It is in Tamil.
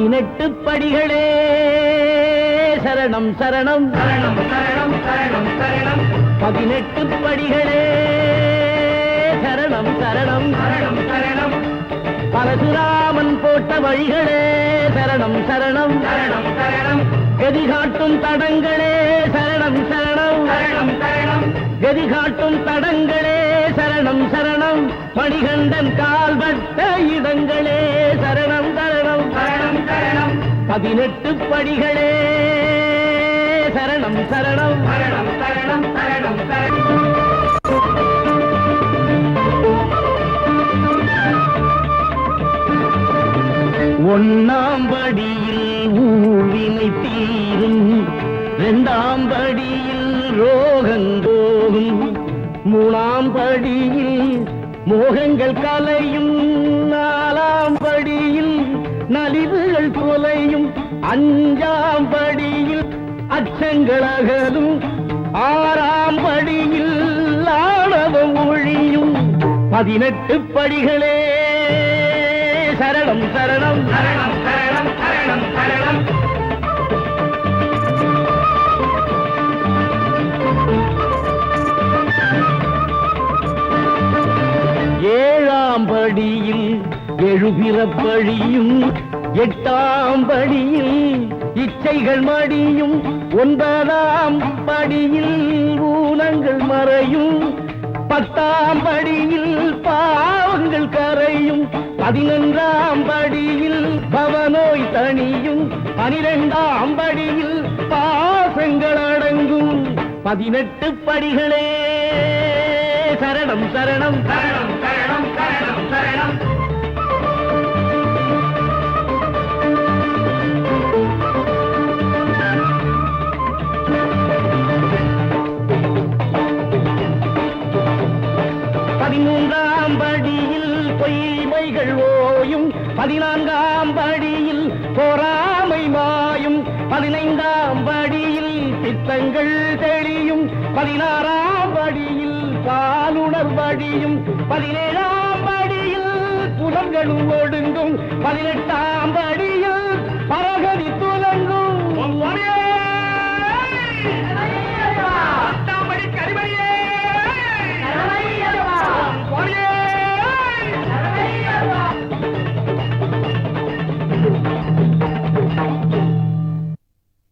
பதினெட்டு படிகளே. சரணம் சரணம். சரணம் சரணம் சரணம் சரணம். பதினெட்டு படிகளே. சரணம் சரணம். சரணம் சரணம். பரசுராமன் போட்ட வழிகளே. சரணம் சரணம். சரணம் சரணம். கதிகாட்டும் தடங்களே. சரணம் சரணம். சரணம் சரணம். கதிகாட்டும் தடங்களே. சரணம் சரணம். மணிகண்டன் கால்பட்ட இடங்களே. சரணம் பதினெட்டு படிகளே. சரணம் சரணம். சரணம் சரணம் சரணம் சரணம். ஒன்னாம் படியில் ஊழினை தீரும் இரண்டாம் படியில் ரோகந்தோகும் மூணாம் படியில் மோகங்கள் கலையும் நாலாம் படியில் நலிவுகள் போலையும் அஞ்சாம் படியில் அச்சங்கள் அகலும் ஆறாம் படியில் ஆணவம் ஒழியும் பதினெட்டு படிகளே. சரணம் சரணம். சரணம் சரணம் சரணம் சரணம். எழுபிறப்பழியும் எட்டாம் படியில் இச்சைகள் மடியும் ஒன்பதாம் படியில் ஊனங்கள் மறையும். பத்தாம் படியில் பாவங்கள் கரையும். பதினொன்றாம் படியில் பவநோய் தனியும் பனிரெண்டாம் படியில் பாசங்கள் அடங்கும். பதினெட்டு படிகளே சரணம் சரணம் சரணம். பொய்மைகள் ஓயும் பதினான்காம் படியில் பொறாமை மாயும் பதினைந்தாம் படியில் சித்தங்கள் தெளியும் பதினாறாம் படியில் பாலுணர் படியும் பதினேழாம் படியில் புலன்களும் ஒடுங்கும் பதினெட்டாம் படியில் பரகதி